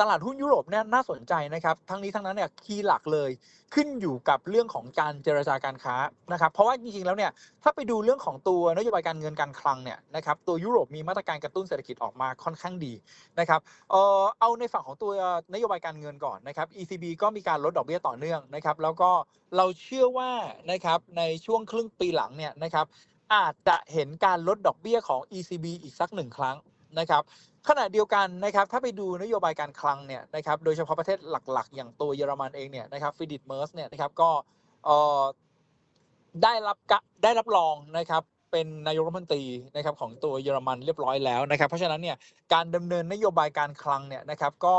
ตลาดหุ้นยุโรปเนี่ยน่าสนใจนะครับ ทั้งนี้ทั้งนั้นเนี่ยคีย์หลักเลยขึ้นอยู่กับเรื่องของการเจรจาการค้านะครับ เพราะว่าจริงๆแล้วเนี่ยถ้าไปดูเรื่องของตัวนโยบายการเงินการคลังเนี่ยนะครับตัวยุโรปมีมาตรการกระตุ้นเศรษฐกิจออกมาค่อนข้างดีนะครับเอ่อเอาในฝั่งของตัวนโยบายการเงินก่อนนะครับ ECB ก็มีการลดดอกเบี้ยต่อเนื่องนะครับแล้วก็เราเชื่อว่านะครับในช่วงครึ่งปีหลังเนี่ยนะครับอาจจะเห็นการลดดอกเบี้ยของ ECB อีกสักหนึ่งครั้ง นะครับขณะเดียวกันนะครับถ้าไปดูนโยบายการคลังเนี่ยนะครับโดยเฉพาะประเทศหลักๆ อย่างตัวเยอรมันเองเนี่ยนะครับฟิดิตเมอร์สเนี่ยนะครับก็ได้รับกะได้รับรองนะครับเป็นนายกรัฐมนตรีนะครับของตัวเยอรมันเรียบร้อยแล้วนะครับ เพราะฉะนั้นเนี่ยการดำเนินนโยบายการคลังเนี่ยนะครับก็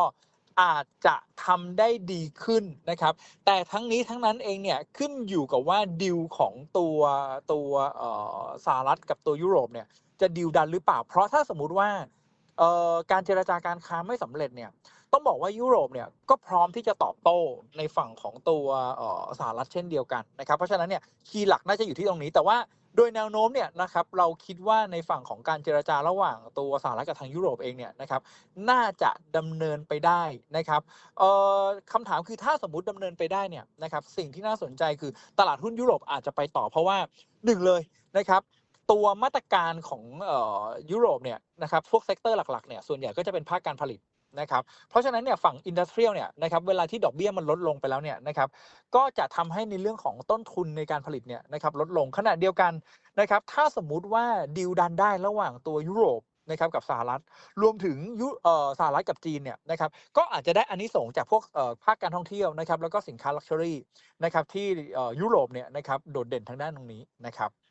อาจจะทำได้ดีขึ้นนะครับ แต่ทั้งนี้ทั้งนั้นเองเนี่ยขึ้นอยู่กับว่าดิวของตัวตัวสหรัฐกับตัวยุโรปเนี่ย จะดิวดันหรือเปล่า เพราะถ้าสมมุติว่าการเจรจาการค้าไม่สำเร็จเนี่ยต้องบอกว่ายุโรปเนี่ยก็พร้อมที่จะตอบโต้ในฝั่งของตัวสหรัฐเช่นเดียวกันนะครับเพราะฉะนั้นเนี่ยคีย์หลักน่าจะอยู่ที่ตรงนี้ แต่ว่าโดยแนวโน้มเนี่ยนะครับเราคิดว่าในฝั่งของการเจรจาระหว่างตัวสหรัฐกับทางยุโรปเองเนี่ยนะครับน่าจะดำเนินไปได้นะครับคำถามคือถ้าสมมุติดำเนินไปได้เนี่ยนะครับสิ่งที่น่าสนใจคือตลาดหุ้นยุโรปอาจจะไปต่อเพราะว่าหนึ่งเลยนะครับ ตัวมาตรการของออยุโรปเนี่ยนะครับพวกเซกเตอร์หลักๆเนี่ยส่วนใหญ่ก็จะเป็นภาคการผลิตนะครับเพราะฉะนั้นเนี่ยฝั่งอินดัสเทรียลเนี่ยนะครับเวลาที่ดอกเบี้ยมันลดลงไปแล้วเนี่ยนะครับก็จะทำให้ในเรื่องของต้นทุนในการผลิตเนี่ยนะครับลดลงขณะเดียวกันนะครับถ้าสมมุติว่าดีลดันได้ระหว่างตัวยุโรปนะครับกับสหรัฐรวมถึงยุเออสหรัฐกับจีนเนี่ยนะครับก็อาจจะได้อันนี้ส่งจากพวกเออภาคการท่องเที่ยวนะครับแล้วก็สินค้าลักชัวรี่นะครับที่เออยุโรปเนี่ยนะครับโดดเด่นทางด้านตรงนี้นะครับ